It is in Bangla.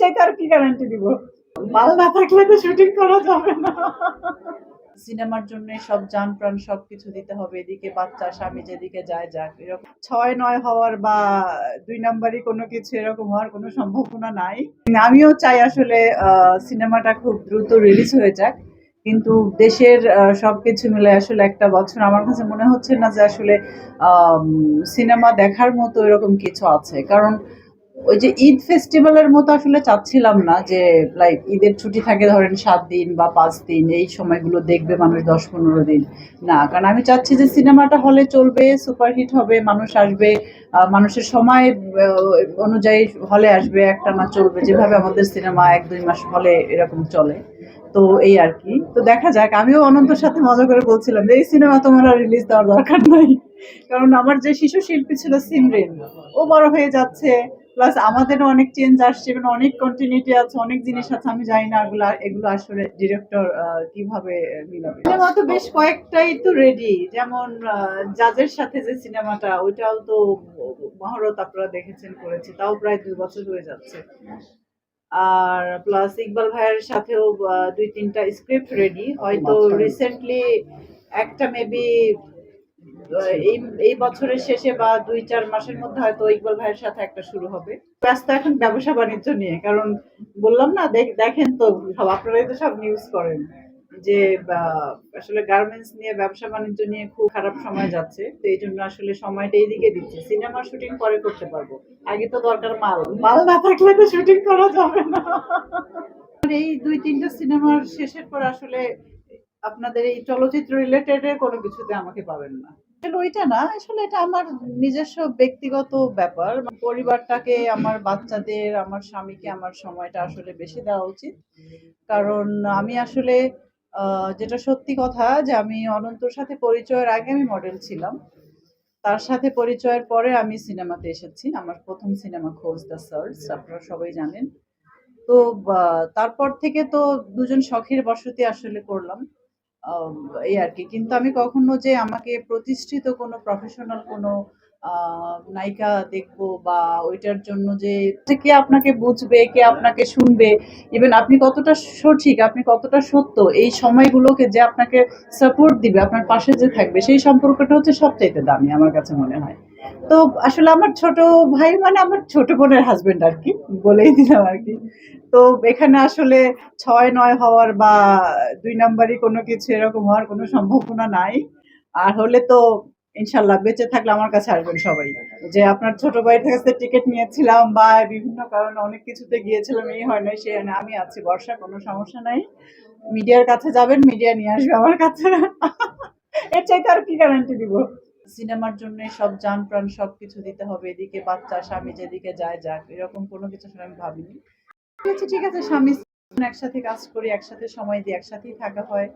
চাইতে আর কি গ্যারান্টি দিব? মাল না থাকলে তো শুটিং করা যাবে না। সিনেমার জন্য সব জান প্রাণ সবকিছু দিতে হবে এদিকে বাচ্চা স্বামী যেদিকে যায় যাক এরকম ছয় নয় হওয়ার বা দুই নাম্বারই কোনো কিছু এরকম হওয়ার কোনো সম্ভাবনা নাই। আমিও চাই আসলে সিনেমাটা খুব দ্রুত রিলিজ হয়ে যাক কিন্তু দেশের আহ, সবকিছু মিলে আসলে একটা বছর আমার কাছে মনে হচ্ছে না যে আসলে সিনেমা দেখার মতো এরকম কিছু আছে। কারণ ওই যে ঈদ ফেস্টিভ্যালের মতো আসলে চাচ্ছিলাম না যে লাইক ঈদের ছুটি থাকে ধরেন সাত দিন বা পাঁচ দিন, এই সময়গুলো দেখবে মানুষ দশ পনেরো দিন। না, কারণ আমি চাচ্ছি যে সিনেমাটা হলে চলবে সুপারহিট হবে, মানুষ আসবে মানুষের সময় অনুযায়ী হলে আসবে, একটা মাস চলবে। যেভাবে আমাদের সিনেমা এক দুই মাস হলে এরকম চলে। তো এই আর কি। তো দেখা যাক, আমিও অনন্তর সাথে মজা করে বলছিলাম যে, এই সিনেমা তোমার আর রিলিজ দেওয়ার দরকার নাই। কারণ আমার যে শিশু শিল্পী ছিল সিমরেন, ও বড় হয়ে যাচ্ছে। প্লাস আমাদেরও অনেক চেঞ্জ আসছে মানে অনেক কন্টিনিউটি আছে অনেক জিনিস আছে আমি জানি না এগুলো এগুলো আসলে ডিরেক্টর কীভাবে মিলাবে। সিনেমা তো বেশ কয়েকটাই তো রেডি যেমন জাজের সাথে যে সিনেমাটা ওইটাও তো মহরত আপনারা দেখেছেন করেছে তাও প্রায় দুই বছর হয়ে যাচ্ছে। আর প্লাস ইকবাল ভাইয়ের সাথেও দুই তিনটা স্ক্রিপ্ট রেডি হয়তো রিসেন্টলি একটা মেবি এই এই বছরের শেষে বা দুই, চার মাসের মধ্যে হয়তো ইকবাল ভাইয়ের সাথে একটা শুরু হবে। ব্যস্ত এখন ব্যবসা বাণিজ্য নিয়ে, কারণ বললাম না দেখেন তো, সব আপনারাই তো সব নিউজ করেন যে আসলে গার্মেন্টস নিয়ে, ব্যবসা বাণিজ্য নিয়ে খুব খারাপ সময় যাচ্ছে। তো এই জন্য আসলে সময়টা এইদিকে দিচ্ছে। সিনেমা শুটিং পরে করতে পারব। আগে তো দরকার মাল। মাল না থাকলে তো শুটিং করা যাবে না। এই দুই, তিনটা সিনেমার শেষের পর আসলে আপনাদের এই চলচ্চিত্র রিলেটেড কোনো কিছুতে আমাকে পাবেন না। আসলে ওইটা না, আসলে এটা আমার নিজস্ব ব্যক্তিগত ব্যাপার। পরিবারটাকে, আমার বাচ্চাদের, আমার স্বামীকে আমার সময়টা আসলে বেশি দেওয়া উচিত। কারণ আমি আসলে যেটা সত্যি কথা যে আমি অনন্তর সাথে পরিচয়ের আগে আমি মডেল ছিলাম। তার সাথে পরিচয়ের পরে আমি সিনেমাতে এসেছি। আমার প্রথম সিনেমা খোঁজ দ্য সার্চ, আপনারা সবাই জানেন। তো তারপর থেকে তো দুজন শখের বসতি আসলে করলাম। এই আর কি। কিন্তু আমি কখনো যে আমাকে প্রতিষ্ঠিত কোনো প্রফেশনাল কোনো নায়িকা দেখব বা ওইটার জন্য যে কে আপনাকে বুঝবে, কে আপনাকে শুনবে ইভেন আপনি কতটা সঠিক, আপনি কতটা সত্য, এই সময়গুলোকে যে আপনাকে সাপোর্ট দিবে, আপনার পাশে যে থাকবে, সেই সম্পর্কটা হচ্ছে সবচাইতে দামি আমার কাছে মনে হয়। তো আসলে আমার ছোট ভাই মানে আমার ছোট বোনের হাজবেন্ড আর কি, বলেই দিলাম আর কি। তো এখানে আসলে ছয়, নয় হওয়ার বা দুই নাম্বারই কোনো কিছু এরকম হওয়ার কোনো সম্ভাবনা নাই। আর হলে তো ইনশাল্লাহ বেঁচে থাকলে আমার কাছে আসবেন সবাই। যে আপনার ছোট ভাইয়ের কাছে টিকিট নিয়েছিলাম বা বিভিন্ন কারণে অনেক কিছুতে গিয়েছিলাম, এই হয় না সে আমি আছি, বর্ষা, কোনো সমস্যা নাই। মিডিয়ার কাছে যাবেন, মিডিয়া নিয়ে আসবে আমার কাছে। এর চাইতে আর কি গ্যারান্টি দিব? সিনেমার জন্য সব যান প্রাণ সবকিছু দিতে হবে, এদিকে বাচ্চা, স্বামী যেদিকে যায় যাক, এরকম কোনো কিছু আমি ভাবিনি। ঠিক আছে, স্বামী একসাথে কাজ করি, একসাথে সময় দিই, একসাথেই থাকা হয়।